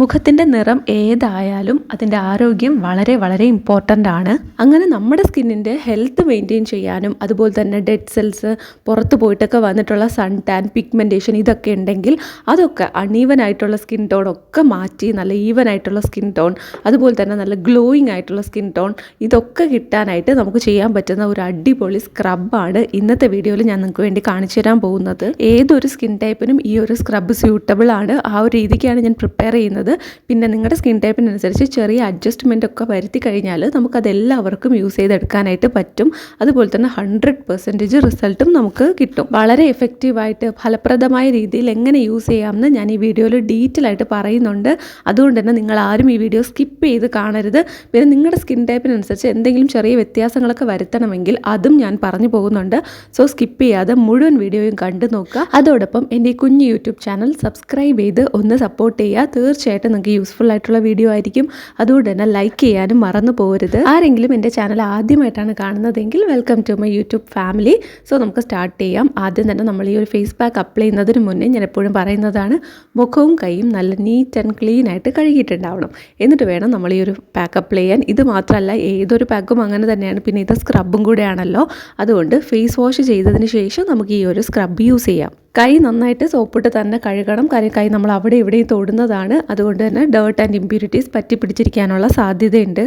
മുഖത്തിന്റെ നിറം ഏതായാലും അതിന്റെ ആരോഗ്യം വളരെ വളരെ ഇമ്പോർട്ടന്റ് ആണ്. അങ്ങനെ നമ്മുടെ സ്കിന്നിന്റെ ഹെൽത്ത് മെയിന്റെയിൻ ചെയ്യാനും അതുപോലെ തന്നെ ഡെഡ് സെൽസ് പുറത്ത് പോയിട്ടൊക്കെ വന്നിട്ടുള്ള സൺ ടാൻ പിഗ്മെന്റേഷൻ ഇതൊക്കെ ഉണ്ടെങ്കിൽ അതൊക്കെ അണീവൻ ആയിട്ടുള്ള സ്കിൻ ടോൺ ഒക്കെ മാറ്റി നല്ല ഈവൻ ആയിട്ടുള്ള സ്കിൻ ടോൺ അതുപോലെ തന്നെ നല്ല ഗ്ലോയിങ് ആയിട്ടുള്ള സ്കിൻ ടോൺ ഇതൊക്കെ കിട്ടാനായിട്ട് നമുക്ക് ചെയ്യാൻ പറ്റുന്ന ഒരു അടിപൊളി സ്ക്രബാണ് ഇന്നത്തെ വീഡിയോയിൽ ഞാൻ നിങ്ങൾക്ക് വേണ്ടി കാണിച്ചു തരാൻ പോകുന്നത്. ഏതൊരു സ്കിൻ ടൈപ്പിനും ഈ ഒരു സ്ക്രബ് സ്യൂട്ടബിൾ ആണ്. ആ ഒരു രീതിക്കാണ് ഞാൻ പ്രിപ്പയർ ചെയ്യുന്നത്. പിന്നെ നിങ്ങളുടെ സ്കിൻ ടൈപ്പിനനുസരിച്ച് ചെറിയ അഡ്ജസ്റ്റ്മെന്റ് ഒക്കെ വരുത്തി കഴിഞ്ഞാൽ നമുക്ക് അതെല്ലാവർക്കും യൂസ് ചെയ്തെടുക്കാനായിട്ട് പറ്റും. അതുപോലെ തന്നെ ഹൺഡ്രഡ് പെർസെന്റേജ് റിസൾട്ടും നമുക്ക് കിട്ടും. വളരെ എഫക്റ്റീവായിട്ട് ഫലപ്രദമായ രീതിയിൽ എങ്ങനെ യൂസ് ചെയ്യാമെന്ന് ഞാൻ ഈ വീഡിയോയിൽ ഡീറ്റെയിൽ ആയിട്ട് പറയുന്നുണ്ട്. അതുകൊണ്ട് തന്നെ നിങ്ങൾ ആരും ഈ വീഡിയോ സ്കിപ്പ് ചെയ്ത് കാണരുത്. പിന്നെ നിങ്ങളുടെ സ്കിൻ ടൈപ്പിനനുസരിച്ച് എന്തെങ്കിലും ചെറിയ വ്യത്യാസങ്ങളൊക്കെ വരുത്തണമെങ്കിൽ അതും ഞാൻ പറഞ്ഞു പോകുന്നുണ്ട്. സോ സ്കിപ്പ് ചെയ്യാതെ മുഴുവൻ വീഡിയോയും കണ്ടു നോക്കുക. അതോടൊപ്പം എന്റെ ഈ കുഞ്ഞ് യൂട്യൂബ് ചാനൽ സബ്സ്ക്രൈബ് ചെയ്ത് ഒന്ന് സപ്പോർട്ട് ചെയ്യുക. തീർച്ചയായിട്ടും നിങ്ങൾക്ക് യൂസ്ഫുൾ ആയിട്ടുള്ള വീഡിയോ ആയിരിക്കും. അതുകൊണ്ട് തന്നെ ലൈക്ക് ചെയ്യാനും മറന്നു പോകരുത്. ആരെങ്കിലും എന്റെ ചാനൽ ആദ്യമായിട്ടാണ് കാണുന്നതെങ്കിൽ welcome to my YouTube family so നമുക്ക് സ്റ്റാർട്ട് ചെയ്യാം. ആദ്യം തന്നെ നമ്മൾ ഈ ഒരു ഫേസ് പാക്ക് അപ്ലൈ ചെയ്യുന്നതിന് മുന്നേ ഞാൻ എപ്പോഴും പറയുന്നതാണ് മുഖവും കൈയും നല്ല നീറ്റ് ആൻഡ് ക്ലീൻ ആയിട്ട് കഴുകിയിട്ടുണ്ടാവണം. എന്നിട്ട് വേണം നമ്മൾ ഈ ഒരു പാക്ക് അപ്ലൈ ചെയ്യാൻ. ഇത് മാത്രമല്ല ഏതൊരു പാക്കും അങ്ങനെ തന്നെയാണ്. പിന്നെ ഇത് സ്ക്രബും കൂടെയാണല്ലോ. അതുകൊണ്ട് ഫേസ് വാഷ് ചെയ്തതിന് ശേഷം നമുക്ക് ഈ ഒരു സ്ക്രബ് യൂസ് ചെയ്യാം. കൈ നന്നായിട്ട് സോപ്പിട്ട് തന്നെ കഴുകണം. കാര്യം കൈ നമ്മൾ അവിടെ ഇവിടെയും തൊടുന്നതാണ്. അതുകൊണ്ട് തന്നെ ഡേർട്ട് ആൻഡ് ഇമ്പ്യൂരിറ്റീസ് പറ്റി പിടിച്ചിരിക്കാനുള്ള സാധ്യതയുണ്ട്.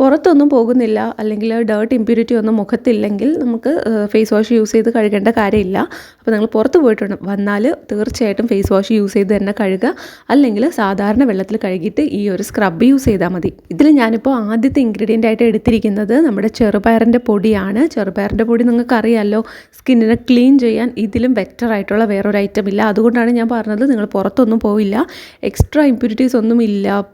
പുറത്തൊന്നും പോകുന്നില്ല. അല്ലെങ്കിൽ ഡേർട്ട് ഇമ്പ്യൂരിറ്റി ഒന്നും മുഖത്തില്ലെങ്കിൽ നമുക്ക് ഫേസ് വാഷ് യൂസ് ചെയ്ത് കഴുകേണ്ട കാര്യമില്ല. അപ്പോൾ നിങ്ങൾ പുറത്ത് പോയിട്ട് വന്നാൽ തീർച്ചയായിട്ടും ഫേസ് വാഷ് യൂസ് ചെയ്ത് തന്നെ കഴുകുക. അല്ലെങ്കിൽ സാധാരണ വെള്ളത്തിൽ കഴുകിയിട്ട് ഈ ഒരു സ്ക്രബ് യൂസ് ചെയ്താൽ മതി. ഇതിൽ ഞാനിപ്പോൾ ആദ്യത്തെ ഇൻഗ്രീഡിയന്റ് ആയിട്ട് എടുത്തിരിക്കുന്നത് നമ്മുടെ ചെറുപയറിന്റെ പൊടിയാണ്. ചെറുപയറിന്റെ പൊടി നിങ്ങൾക്കറിയാമല്ലോ സ്കിന്നിനെ ക്ലീൻ ചെയ്യാൻ ഇതിലും ബെറ്റർ ആയിട്ടുള്ള വേറൊരു ഐറ്റം ഇല്ല. അതുകൊണ്ടാണ് ഞാൻ പറഞ്ഞത് നിങ്ങൾ പുറത്തൊന്നും പോവില്ല. എക്സ്ട്രാ ഇമ്പ്യൂരിറ്റീസ് ഒന്നും ഇല്ല.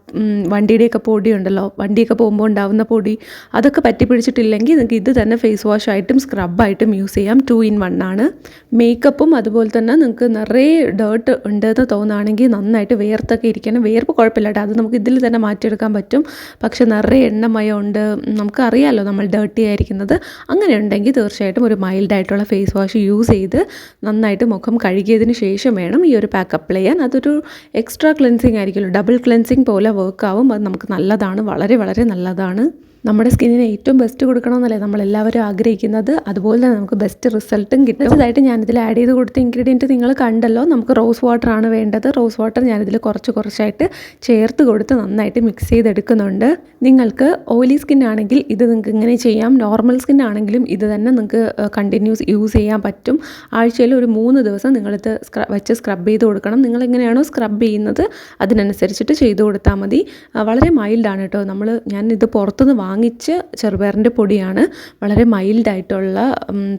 വണ്ടിയുടെയൊക്കെ പൊടി ഉണ്ടല്ലോ. വണ്ടിയൊക്കെ പോകുമ്പോൾ ഉണ്ടാവുന്ന പൊടി അതൊക്കെ പറ്റി പിടിച്ചിട്ടില്ലെങ്കിൽ നിങ്ങൾക്ക് ഇത് തന്നെ ഫേസ് വാഷ് ആയിട്ടും സ്ക്രബായിട്ടും യൂസ് ചെയ്യാം. ടു ഇൻ വൺ ആണ്. മേക്കപ്പും അതുപോലെ തന്നെ നിങ്ങൾക്ക് നിറയെ ഡേർട്ട് ഉണ്ടെന്ന് തോന്നുകയാണെങ്കിൽ നന്നായിട്ട് വേർത്തൊക്കെ ഇരിക്കണം. വേർപ്പ് കുഴപ്പമില്ല കേട്ടോ. അത് നമുക്ക് ഇതിൽ തന്നെ മാറ്റിയെടുക്കാൻ പറ്റും. പക്ഷെ നിറയെ എണ്ണമയം ഉണ്ട്. നമുക്കറിയാമല്ലോ നമ്മൾ ഡേർട്ടി ആയിരിക്കുന്നത്. അങ്ങനെ ഉണ്ടെങ്കിൽ തീർച്ചയായിട്ടും ഒരു മൈൽഡായിട്ടുള്ള ഫേസ് വാഷ് യൂസ് ചെയ്ത് നന്നായിട്ട് മുഖം കഴുകിയതിന് ശേഷം വേണം ഈ ഒരു പാക്ക് അപ്ലൈ ചെയ്യാൻ. അതൊരു എക്സ്ട്രാ ക്ലെൻസിങ് ആയിരിക്കുമല്ലോ ഡബിൾ ക്ലെൻസിങ് പോലെ വർക്കാവും അത് നമുക്ക് നല്ലതാണ്. വളരെ വളരെ നല്ലതാണ്. നമ്മുടെ സ്കിന്നിന് ഏറ്റവും ബെസ്റ്റ് കൊടുക്കണമെന്നല്ലേ നമ്മളെല്ലാവരും ആഗ്രഹിക്കുന്നത്? അതുപോലെ തന്നെ നമുക്ക് ബെസ്റ്റ് റിസൾട്ടും കിട്ടും. അടുത്തതായിട്ട് ഞാനിതിൽ ആഡ് ചെയ്ത് കൊടുത്ത ഇൻഗ്രീഡിയന്റ് നിങ്ങൾ കണ്ടല്ലോ. നമുക്ക് റോസ് വാട്ടർ ആണ് വേണ്ടത്. റോസ് വാട്ടർ ഞാനിതിൽ കുറച്ച് കുറച്ചായിട്ട് ചേർത്ത് കൊടുത്ത് നന്നായിട്ട് മിക്സ് ചെയ്തെടുക്കുന്നുണ്ട്. നിങ്ങൾക്ക് ഓയിലി സ്കിൻ ആണെങ്കിൽ ഇത് നിങ്ങൾക്ക് ഇങ്ങനെ ചെയ്യാം. നോർമൽ സ്കിൻ ആണെങ്കിലും ഇത് തന്നെ നിങ്ങൾക്ക് കണ്ടിന്യൂസ് യൂസ് ചെയ്യാൻ പറ്റും. ആഴ്ചയിൽ ഒരു മൂന്ന് ദിവസം നിങ്ങളിത് സ്ക്ര വെച്ച് സ്ക്രബ് ചെയ്ത് കൊടുക്കണം. നിങ്ങൾ എങ്ങനെയാണോ സ്ക്രബ് ചെയ്യുന്നത് അതിനനുസരിച്ചിട്ട് ചെയ്ത് കൊടുത്താൽ മതി. വളരെ മൈൽഡാണ് കേട്ടോ നമ്മൾ ഞാൻ ഇത് പുറത്തുനിന്ന് വാങ്ങിച്ച ചെറുപയറിന്റെ പൊടിയാണ്. വളരെ മൈൽഡായിട്ടുള്ള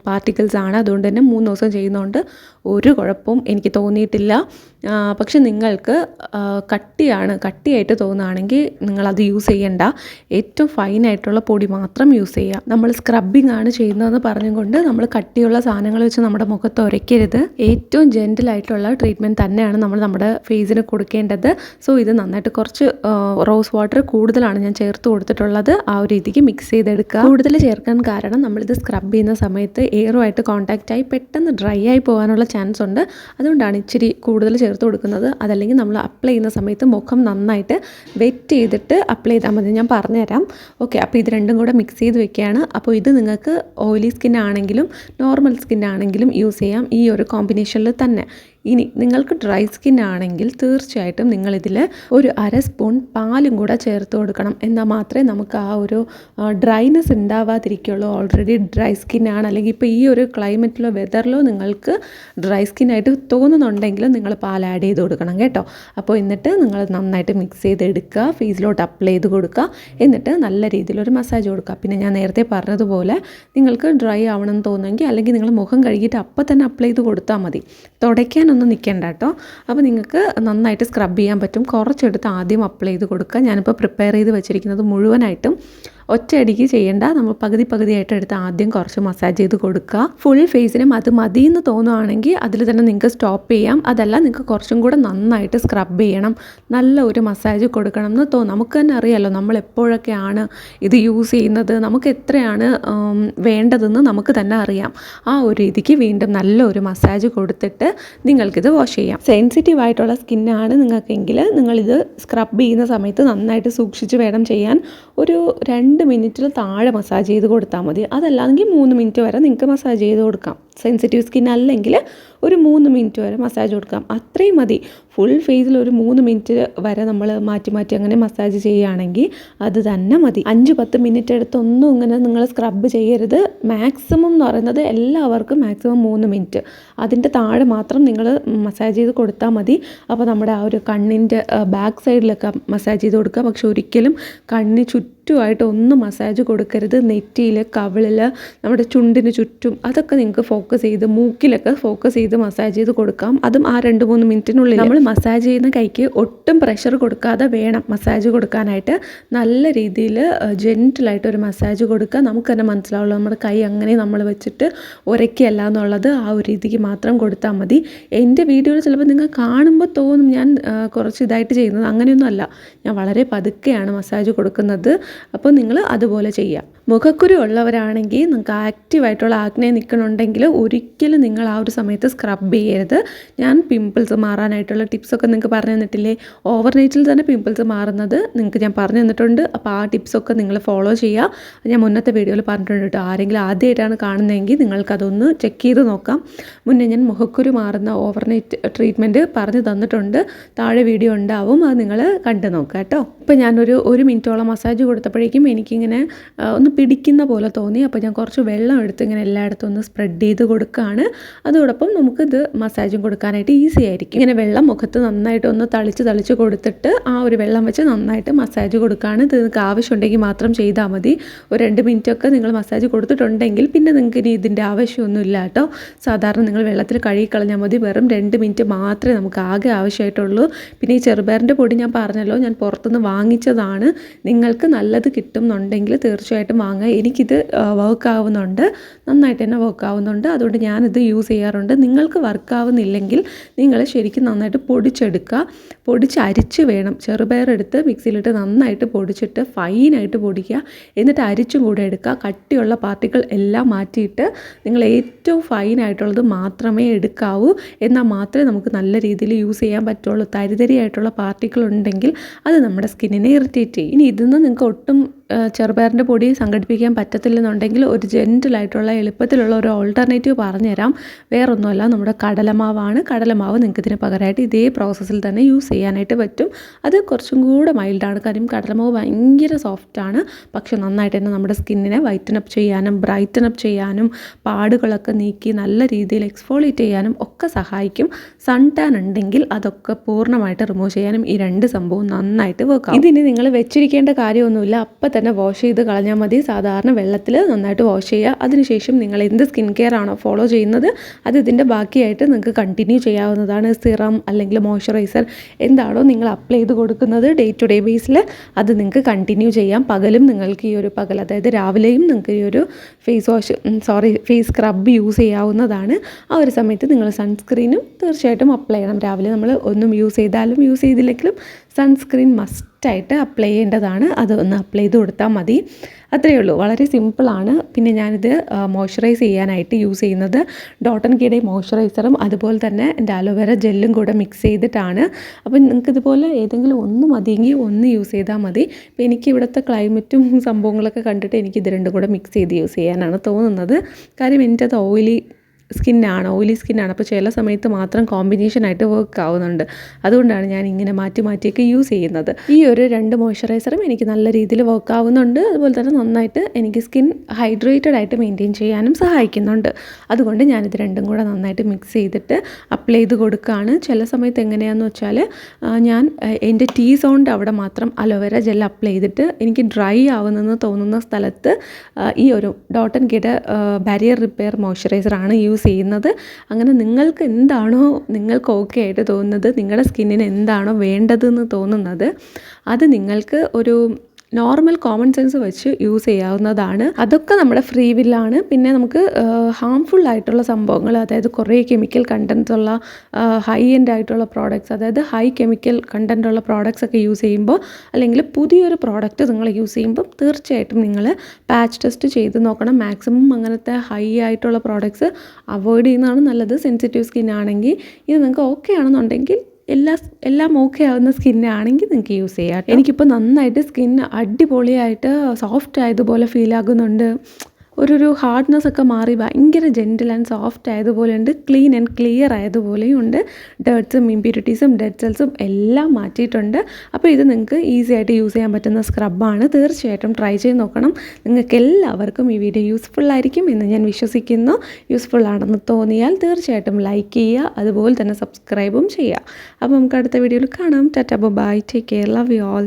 പാർട്ടിക്കിൾസാണ് അതുകൊണ്ട് തന്നെ മൂന്ന് ദിവസം ചെയ്യുന്നതുകൊണ്ട് ഒരു കുഴപ്പവും എനിക്ക് തോന്നിയിട്ടില്ല. പക്ഷെ നിങ്ങൾക്ക് കട്ടിയാണ് കട്ടിയായിട്ട് തോന്നുകയാണെങ്കിൽ നിങ്ങളത് യൂസ് ചെയ്യണ്ട. ഏറ്റവും ഫൈനായിട്ടുള്ള പൊടി മാത്രം യൂസ് ചെയ്യുക. നമ്മൾ സ്ക്രബിങ് ആണ് ചെയ്യുന്നതെന്ന് പറഞ്ഞുകൊണ്ട് നമ്മൾ കട്ടിയുള്ള സാധനങ്ങൾ വെച്ച് നമ്മുടെ മുഖത്ത് ഉരയ്ക്കരുത് ഏറ്റവും ജെന്റിലായിട്ടുള്ള ട്രീറ്റ്മെന്റ് തന്നെയാണ് നമ്മൾ നമ്മുടെ ഫേസിന് കൊടുക്കേണ്ടത്. സോ ഇത് നന്നായിട്ട് കുറച്ച് റോസ് വാട്ടർ കൂടുതലാണ് ഞാൻ ചേർത്ത് കൊടുത്തിട്ടുള്ളത്. ആ ഒരു രീതിക്ക് മിക്സ് ചെയ്തെടുക്കുക. കൂടുതൽ ചേർക്കാൻ കാരണം നമ്മളിത് സ്ക്രബ് ചെയ്യുന്ന സമയത്ത് എയറുമായിട്ട് കോൺടാക്റ്റ് ആയി പെട്ടെന്ന് ഡ്രൈ ആയി പോകാനുള്ള ചാൻസ് ഉണ്ട്. അതുകൊണ്ടാണ് ഇച്ചിരി കൂടുതൽ കൊടുക്കുന്നത്. അതല്ലെങ്കിൽ നമ്മൾ അപ്ലൈ ചെയ്യുന്ന സമയത്ത് മുഖം നന്നായിട്ട് വെറ്റ് ചെയ്തിട്ട് അപ്ലൈ ചെയ്താൽ മതി. ഞാൻ പറഞ്ഞുതരാം. ഓക്കെ അപ്പോൾ ഇത് രണ്ടും കൂടെ മിക്സ് ചെയ്ത് വെക്കുകയാണ്. അപ്പോൾ ഇത് നിങ്ങൾക്ക് ഓയിലി സ്കിൻ ആണെങ്കിലും നോർമൽ സ്കിൻ ആണെങ്കിലും യൂസ് ചെയ്യാം. ഈ ഒരു കോമ്പിനേഷനിൽ തന്നെ. ഇനി നിങ്ങൾക്ക് ഡ്രൈ സ്കിൻ ആണെങ്കിൽ തീർച്ചയായിട്ടും നിങ്ങളിതിൽ ഒരു അര സ്പൂൺ പാലും കൂടെ ചേർത്ത് കൊടുക്കണം. എന്നാൽ മാത്രമേ നമുക്ക് ആ ഒരു ഡ്രൈനെസ് ഉണ്ടാവാതിരിക്കുള്ളൂ. ഓൾറെഡി ഡ്രൈ സ്കിൻ ആണ്. അല്ലെങ്കിൽ ഇപ്പോൾ ഈ ഒരു ക്ലൈമറ്റിലോ വെതറിലോ നിങ്ങൾക്ക് ഡ്രൈ സ്കിൻ ആയിട്ട് തോന്നുന്നുണ്ടെങ്കിലും നിങ്ങൾ പാൽ ആഡ് ചെയ്ത് കൊടുക്കണം കേട്ടോ. അപ്പോൾ എന്നിട്ട് നിങ്ങൾ നന്നായിട്ട് മിക്സ് ചെയ്തെടുക്കുക. ഫേസിലോട്ട് അപ്ലൈ ചെയ്ത് കൊടുക്കുക. എന്നിട്ട് നല്ല രീതിയിലൊരു മസാജ് കൊടുക്കുക. പിന്നെ ഞാൻ നേരത്തെ പറഞ്ഞതുപോലെ നിങ്ങൾക്ക് ഡ്രൈ ആവണം തോന്നുമെങ്കിൽ അല്ലെങ്കിൽ നിങ്ങൾ മുഖം കഴുകിയിട്ട് അപ്പം തന്നെ അപ്ലൈ ചെയ്ത് കൊടുത്താൽ മതി. തുടയ്ക്കാനൊന്നും നിൽക്കേണ്ട കേട്ടോ. അപ്പോൾ നിങ്ങൾക്ക് നന്നായിട്ട് സ്ക്രബ് ചെയ്യാൻ പറ്റും. കുറച്ചെടുത്ത് ആദ്യം അപ്ലൈ ചെയ്ത് കൊടുക്കുക. ഞാനിപ്പോൾ പ്രിപ്പയർ ചെയ്ത് വെച്ചിരിക്കുന്നത് മുഴുവനായിട്ടും ഒറ്റയടിക്ക് ചെയ്യേണ്ട. നമ്മൾ പകുതി പകുതിയായിട്ട് എടുത്ത് ആദ്യം കുറച്ച് മസാജ് ചെയ്ത് കൊടുക്കുക. ഫുൾ ഫേസിനും അത് മതി എന്ന് തോന്നുവാണെങ്കിൽ അതിൽ തന്നെ നിങ്ങൾക്ക് സ്റ്റോപ്പ് ചെയ്യാം. അതല്ല നിങ്ങൾക്ക് കുറച്ചും കൂടെ നന്നായിട്ട് സ്ക്രബ് ചെയ്യണം. നല്ല ഒരു മസാജ് കൊടുക്കണം എന്ന് തോന്നും. നമുക്ക് തന്നെ അറിയാമല്ലോ നമ്മൾ എപ്പോഴൊക്കെയാണ് ഇത് യൂസ് ചെയ്യുന്നത്. നമുക്ക് എത്രയാണ് വേണ്ടതെന്ന് നമുക്ക് തന്നെ അറിയാം. ആ ഒരു രീതിക്ക് വീണ്ടും നല്ല ഒരു മസാജ് കൊടുത്തിട്ട് നിങ്ങൾക്കിത് വാഷ് ചെയ്യാം. സെൻസിറ്റീവ് ആയിട്ടുള്ള സ്കിന്നാണ് നിങ്ങൾക്കെങ്കിൽ നിങ്ങളിത് സ്ക്രബ് ചെയ്യുന്ന സമയത്ത് നന്നായിട്ട് സൂക്ഷിച്ച് വേണം ചെയ്യാൻ. ഒരു രണ്ട് മിനിറ്റിൽ താഴെ മസാജ് ചെയ്ത് കൊടുത്താൽ മതി. അതല്ലാന്നെങ്കിൽ മൂന്ന് മിനിറ്റ് വരെ നിങ്ങൾക്ക് മസാജ് ചെയ്ത് കൊടുക്കാം. സെൻസിറ്റീവ് സ്കിൻ അല്ലെങ്കിൽ ഒരു മൂന്ന് മിനിറ്റ് വരെ മസാജ് കൊടുക്കാം. അത്രയും മതി. ഫുൾ ഫേസിൽ ഒരു മൂന്ന് മിനിറ്റ് വരെ നമ്മൾ മാറ്റി മാറ്റി അങ്ങനെ മസാജ് ചെയ്യുകയാണെങ്കിൽ അത് തന്നെ മതി. അഞ്ച് പത്ത് മിനിറ്റ് എടുത്ത് ഒന്നും ഇങ്ങനെ നിങ്ങൾ സ്ക്രബ് ചെയ്യരുത്. മാക്സിമം എന്ന് പറയുന്നത് എല്ലാവർക്കും മാക്സിമം മൂന്ന് മിനിറ്റ് അതിന്റെ താഴെ മാത്രം നിങ്ങൾ മസാജ് ചെയ്ത് കൊടുത്താൽ മതി. അപ്പോൾ നമ്മുടെ ആ ഒരു കണ്ണിന്റെ ബാക്ക് സൈഡിലൊക്കെ മസാജ് ചെയ്ത് കൊടുക്കുക. പക്ഷെ ഒരിക്കലും കണ്ണിന് ചുറ്റുമായിട്ട് ഒന്നും മസാജ് കൊടുക്കരുത്. നെറ്റിയിൽ കവിളിൽ നമ്മുടെ ചുണ്ടിന് ചുറ്റും അതൊക്കെ നിങ്ങൾക്ക് ഫോക്കസ് ചെയ്ത് മൂക്കിലൊക്കെ ഫോക്കസ് ചെയ്ത് മസാജ് ചെയ്ത് കൊടുക്കാം. അതും ആ രണ്ട് മൂന്ന് മിനിറ്റിനുള്ളിൽ നമ്മൾ മസാജ് ചെയ്യുന്ന കൈക്ക് ഒട്ടും പ്രഷർ കൊടുക്കാതെ വേണം മസാജ് കൊടുക്കാനായിട്ട്. നല്ല രീതിയിൽ ജെന്റിലായിട്ട് ഒരു മസാജ് കൊടുക്കുക. നമുക്ക് തന്നെ മനസ്സിലാവുള്ളൂ നമ്മുടെ കൈ അങ്ങനെ നമ്മൾ വെച്ചിട്ട് ഉരയ്ക്കല്ല എന്നുള്ളത്. ആ ഒരു രീതിക്ക് മാത്രം കൊടുത്താൽ മതി. എന്റെ വീഡിയോയിൽ ചിലപ്പോൾ നിങ്ങൾ കാണുമ്പോൾ തോന്നും ഞാൻ കുറച്ച് ഇതായിട്ട് ചെയ്യുന്നത്. അങ്ങനെയൊന്നും അല്ല. ഞാൻ വളരെ പതുക്കെയാണ് മസാജ് കൊടുക്കുന്നത്. അപ്പോൾ നിങ്ങൾ അതുപോലെ ചെയ്യുക. മുഖക്കുരു ഉള്ളവരാണെങ്കിൽ നിങ്ങൾക്ക് ആക്റ്റീവായിട്ടുള്ള ആഗ്നേ നിൽക്കണമുണ്ടെങ്കിൽ ഒരിക്കലും നിങ്ങൾ ആ ഒരു സമയത്ത് സ്ക്രബ് ചെയ്യരുത്. ഞാൻ പിമ്പിൾസ് മാറാനായിട്ടുള്ള ടിപ്സൊക്കെ നിങ്ങൾക്ക് പറഞ്ഞു തന്നിട്ടില്ലേ? ഓവർനൈറ്റിൽ തന്നെ പിമ്പിൾസ് മാറുന്നത് നിങ്ങൾക്ക് ഞാൻ പറഞ്ഞു തന്നിട്ടുണ്ട്. അപ്പോൾ ആ ടിപ്സൊക്കെ നിങ്ങൾ ഫോളോ ചെയ്യുക. ഞാൻ മുന്നത്തെ വീഡിയോയിൽ പറഞ്ഞിട്ടുണ്ട് കേട്ടോ. ആരെങ്കിലും ആദ്യമായിട്ടാണ് കാണുന്നതെങ്കിൽ നിങ്ങൾക്കതൊന്ന് ചെക്ക് ചെയ്ത് നോക്കാം. മുന്നേ ഞാൻ മുഖക്കുരു മാറുന്ന ഓവർനൈറ്റ് ട്രീറ്റ്മെന്റ് പറഞ്ഞു തന്നിട്ടുണ്ട്. താഴെ വീഡിയോ ഉണ്ടാവും. അത് നിങ്ങൾ കണ്ടു നോക്കാം കേട്ടോ. ഇപ്പോൾ ഞാനൊരു ഒരു മിനിറ്റോളം മസാജ് കൊടുത്തപ്പോഴേക്കും എനിക്കിങ്ങനെ ഒന്ന് പിടിക്കുന്ന പോലെ തോന്നി. അപ്പോൾ ഞാൻ കുറച്ച് വെള്ളം എടുത്ത് ഇങ്ങനെ എല്ലായിടത്തും ഒന്ന് സ്പ്രെഡ് ചെയ്ത് കൊടുക്കുകയാണ് അതോടൊപ്പം നമുക്കിത് മസാജും കൊടുക്കാനായിട്ട് ഈസി ആയിരിക്കും. ഇങ്ങനെ വെള്ളം മുഖത്ത് നന്നായിട്ട് ഒന്ന് തളിച്ച് തളിച്ച് കൊടുത്തിട്ട് ആ ഒരു വെള്ളം വെച്ച് നന്നായിട്ട് മസാജ് കൊടുക്കുകയാണ് ഇത് നിങ്ങൾക്ക് ആവശ്യമുണ്ടെങ്കിൽ മാത്രം ചെയ്താൽ മതി. ഒരു രണ്ട് മിനിറ്റൊക്കെ നിങ്ങൾ മസാജ് കൊടുത്തിട്ടുണ്ടെങ്കിൽ പിന്നെ നിങ്ങൾക്ക് ഇനി ഇതിന്റെ ആവശ്യമൊന്നുമില്ല കേട്ടോ. സാധാരണ നിങ്ങൾ വെള്ളത്തിൽ കഴുകി കളഞ്ഞാൽ മതി. വെറും രണ്ട് മിനിറ്റ് മാത്രമേ നമുക്ക് ആകെ ആവശ്യമായിട്ടുള്ളൂ. പിന്നെ ഈ ചെറുപയറിന്റെ പൊടി ഞാൻ പറഞ്ഞല്ലോ ഞാൻ പുറത്തുനിന്ന് വാങ്ങിച്ചതാണ്. നിങ്ങൾക്ക് നല്ലത് കിട്ടും എന്നുണ്ടെങ്കിൽ തീർച്ചയായിട്ടും വാങ്ങുക എനിക്കിത് വർക്ക് ആവുന്നുണ്ട് നന്നായിട്ട് തന്നെ വർക്ക് ആവുന്നുണ്ട് അതുകൊണ്ട് ഞാനിത് യൂസ് ചെയ്യാറുണ്ട്. നിങ്ങൾക്ക് വർക്ക് ആവുന്നില്ലെങ്കിൽ നിങ്ങൾ ശരിക്കും നന്നായിട്ട് പൊടിച്ചെടുക്കുക പൊടിച്ച് അരിച്ച് വേണം ചെറുപയറെടുത്ത് മിക്സിയിലിട്ട് നന്നായിട്ട് പൊടിച്ചിട്ട് ഫൈനായിട്ട് പൊടിക്കുക. എന്നിട്ട് അരിച്ചും കൂടെ എടുക്കുക കട്ടിയുള്ള പാർട്ടികൾ എല്ലാം മാറ്റിയിട്ട് നിങ്ങൾ ഏറ്റവും ഫൈനായിട്ടുള്ളത് മാത്രമേ എടുക്കാവൂ. എന്നാൽ മാത്രമേ നമുക്ക് നല്ല രീതിയിൽ യൂസ് ചെയ്യാൻ പറ്റുള്ളൂ. തരിതരിയായിട്ടുള്ള പാർട്ടികൾ ഉണ്ടെങ്കിൽ അത് നമ്മുടെ സ്കിന്നിനെ ഇറിറ്റേറ്റ് ചെയ്യും. ഇനി ഇതിൽ നിന്ന് നിങ്ങൾക്ക് ഒട്ടും ചെറുപയറിന്റെ പൊടി സംഘടിപ്പിക്കാൻ പറ്റത്തില്ലെന്നുണ്ടെങ്കിൽ ഒരു ജെന്റിലായിട്ടുള്ള എളുപ്പത്തിലുള്ള ഒരു ഓൾട്ടർനേറ്റീവ് പറഞ്ഞുതരാം. വേറൊന്നുമല്ല നമ്മുടെ കടലമാവാണ്. കടലമാവ് നിങ്ങൾക്ക് ഇതിന് പകരമായിട്ട് ഇതേ പ്രോസസ്സിൽ തന്നെ യൂസ് ചെയ്യാനായിട്ട് പറ്റും. അത് കുറച്ചും കൂടെ മൈൽഡാണ് കാര്യം കടലമാവ് ഭയങ്കര സോഫ്റ്റാണ് പക്ഷെ നന്നായിട്ട് തന്നെ നമ്മുടെ സ്കിന്നിനെ വൈറ്റൻ അപ്പ് ചെയ്യാനും ബ്രൈറ്റൻ അപ്പ് ചെയ്യാനും പാടുകളൊക്കെ നീക്കി നല്ല രീതിയിൽ എക്സ്ഫോളിയേറ്റ് ചെയ്യാനും ഒക്കെ സഹായിക്കും. സൺ ടാൻ ഉണ്ടെങ്കിൽ അതൊക്കെ പൂർണമായിട്ട് റിമൂവ് ചെയ്യാനും ഈ രണ്ട് സംഭവം നന്നായിട്ട് വെക്കാം ഇതിന് നിങ്ങൾ വെച്ചിരിക്കേണ്ട കാര്യമൊന്നുമില്ല. അപ്പം തന്നെ വാഷ് ചെയ്ത് കളഞ്ഞാൽ മതി. സാധാരണ വെള്ളത്തിൽ നന്നായിട്ട് വാഷ് ചെയ്യുക അതിനുശേഷം നിങ്ങൾ എന്ത് സ്കിൻ കെയർ ആണോ ഫോളോ ചെയ്യുന്നത് അത് ഇതിന്റെ ബാക്കിയായിട്ട് നിങ്ങൾക്ക് കണ്ടിന്യൂ ചെയ്യാവുന്നതാണ്. സിറം അല്ലെങ്കിൽ മോയ്സ്ചറൈസർ എന്താണോ നിങ്ങൾ അപ്ലൈ ചെയ്ത് കൊടുക്കുന്നത് ഡേ ടു ഡേ ബേസിൽ അത് നിങ്ങൾക്ക് കണ്ടിന്യൂ ചെയ്യാം. പകലും നിങ്ങൾക്ക് ഈ ഒരു പകൽ അതായത് രാവിലെയും നിങ്ങൾക്ക് ഈ ഒരു face wash sorry face scrub use ചെയ്യാവുന്നതാണ്. ആ ഒരു സമയത്ത് നിങ്ങൾ സൺസ്ക്രീനും തീർച്ചയായിട്ടും അപ്ലൈ ചെയ്യണം. രാവിലെ നമ്മൾ ഒന്നും യൂസ് ചെയ്താലും യൂസ് ചെയ്തില്ലെങ്കിലും സൺസ്ക്രീൻ മസ്റ്റായിട്ട് അപ്ലൈ ചെയ്യേണ്ടതാണ്. അത് ഒന്ന് അപ്ലൈ ചെയ്ത് കൊടുത്താൽ മതി. അത്രയേ ഉള്ളൂ. വളരെ സിമ്പിളാണ് പിന്നെ ഞാനിത് മോയ്സ്ചറൈസ് ചെയ്യാനായിട്ട് യൂസ് ചെയ്യുന്നത് ഡോട്ടൻ കീടെ മോയ്സ്ചറൈസറും അതുപോലെ തന്നെ എന്റെ അലോവേര ജെല്ലും കൂടെ മിക്സ് ചെയ്തിട്ടാണ്. അപ്പം നിങ്ങൾക്ക് ഇതുപോലെ ഏതെങ്കിലും ഒന്ന് മതിയെങ്കിൽ ഒന്ന് യൂസ് ചെയ്താൽ മതി. അപ്പോൾ എനിക്ക് ഇവിടുത്തെ ക്ലൈമറ്റും സംഭവങ്ങളൊക്കെ കണ്ടിട്ട് എനിക്ക് ഇത് രണ്ടും കൂടെ മിക്സ് ചെയ്ത് യൂസ് ചെയ്യാനാണ് തോന്നുന്നത്. കാര്യം അത് ഓയിലി സ്കിന്നാണ് ഓയിലി സ്കിന്നാണ്. അപ്പോൾ ചില സമയത്ത് മാത്രം കോമ്പിനേഷനായിട്ട് വർക്ക് ആവുന്നുണ്ട്. അതുകൊണ്ടാണ് ഞാൻ ഇങ്ങനെ മാറ്റി മാറ്റിയൊക്കെ യൂസ് ചെയ്യുന്നത്. ഈ ഒരു രണ്ട് മോയ്സ്ചറൈസറും എനിക്ക് നല്ല രീതിയിൽ വർക്ക് ആവുന്നുണ്ട്. അതുപോലെ തന്നെ നന്നായിട്ട് എനിക്ക് സ്കിൻ ഹൈഡ്രേറ്റഡ് ആയിട്ട് മെയിന്റെയിൻ ചെയ്യാനും സഹായിക്കുന്നുണ്ട്. അതുകൊണ്ട് ഞാനിത് രണ്ടും കൂടെ നന്നായിട്ട് മിക്സ് ചെയ്തിട്ട് അപ്ലൈ ചെയ്ത് കൊടുക്കുകയാണ് ചില സമയത്ത് എങ്ങനെയാണെന്ന് വെച്ചാൽ ഞാൻ എന്റെ ടീ സോണിന്റെ അവിടെ മാത്രം അലോവേര ജെൽ അപ്ലൈ ചെയ്തിട്ട് എനിക്ക് ഡ്രൈ ആവുന്നെന്ന് തോന്നുന്ന സ്ഥലത്ത് ഈ ഒരു ഡോട്ട് ആൻഡ് കിയുടെ ബാരിയർ റിപ്പയർ മോയ്സ്ചറൈസറാണ് യൂസ് ചെയ്യുന്നത്. അങ്ങനെ നിങ്ങൾക്ക് എന്താണോ നിങ്ങൾക്ക് ഓക്കെ ആയിട്ട് തോന്നുന്നത് നിങ്ങളുടെ സ്കിന്നിന് എന്താണോ വേണ്ടതെന്ന് തോന്നുന്നത് അത് നിങ്ങൾക്ക് ഒരു നോർമൽ കോമൺ സെൻസ് വെച്ച് യൂസ് ചെയ്യാവുന്നതാണ്. അതൊക്കെ നമ്മുടെ ഫ്രീ വില്ലാണ്. പിന്നെ നമുക്ക് ഹാംഫുൾ ആയിട്ടുള്ള സംഭവങ്ങൾ അതായത് കുറേ കെമിക്കൽ കണ്ടൻസ് ഉള്ള ഹൈ എൻഡ് ആയിട്ടുള്ള പ്രോഡക്റ്റ്സ് അതായത് ഹൈ കെമിക്കൽ കണ്ടന്റ് ഉള്ള പ്രോഡക്റ്റ്സ് ഒക്കെ യൂസ് ചെയ്യുമ്പോൾ അല്ലെങ്കിൽ പുതിയൊരു പ്രോഡക്റ്റ് നിങ്ങൾ യൂസ് ചെയ്യുമ്പോൾ തീർച്ചയായിട്ടും നിങ്ങൾ പാച്ച് ടെസ്റ്റ് ചെയ്ത് നോക്കണം. മാക്സിമം അങ്ങനത്തെ ഹൈ ആയിട്ടുള്ള പ്രോഡക്റ്റ്സ് അവോയ്ഡ് ചെയ്യുന്നതാണ് നല്ലത്. സെൻസിറ്റീവ് സ്കിൻ ആണെങ്കിൽ ഇത് നിങ്ങൾക്ക് ഓക്കെ ആണെന്നുണ്ടെങ്കിൽ എല്ലാ എല്ലാം ഓക്കെ ആവുന്ന സ്കിന്നാണെങ്കിൽ നിങ്ങൾക്ക് യൂസ് ചെയ്യാം. എനിക്കിപ്പോൾ നന്നായിട്ട് സ്കിൻ അടിപൊളിയായിട്ട് സോഫ്റ്റ് ആയതുപോലെ ഫീൽ ആകുന്നുണ്ട്. ഒരു ഒരു ഹാർഡ്നെസ് ഒക്കെ മാറി ഭയങ്കര ജെന്റിൽ ആൻഡ് സോഫ്റ്റ് ആയതുപോലെയുണ്ട് ക്ലീൻ ആൻഡ് ക്ലിയർ ആയതുപോലെയും ഉണ്ട് ഡേർട്സും ഇമ്പ്യൂരിറ്റീസും ഡെഡ് സെൽസും എല്ലാം മാറ്റിയിട്ടുണ്ട്. അപ്പോൾ ഇത് നിങ്ങൾക്ക് ഈസി ആയിട്ട് യൂസ് ചെയ്യാൻ പറ്റുന്ന സ്ക്രബാണ് തീർച്ചയായിട്ടും ട്രൈ ചെയ്ത് നോക്കണം. നിങ്ങൾക്ക് എല്ലാവർക്കും ഈ വീഡിയോ യൂസ്ഫുൾ ആയിരിക്കും എന്ന് ഞാൻ വിശ്വസിക്കുന്നു. യൂസ്ഫുൾ ആണെന്ന് തോന്നിയാൽ തീർച്ചയായിട്ടും ലൈക്ക് ചെയ്യുക അതുപോലെ തന്നെ സബ്സ്ക്രൈബും ചെയ്യുക. അപ്പോൾ നമുക്ക് അടുത്ത വീഡിയോയിൽ കാണാം. Tata bye take care love you all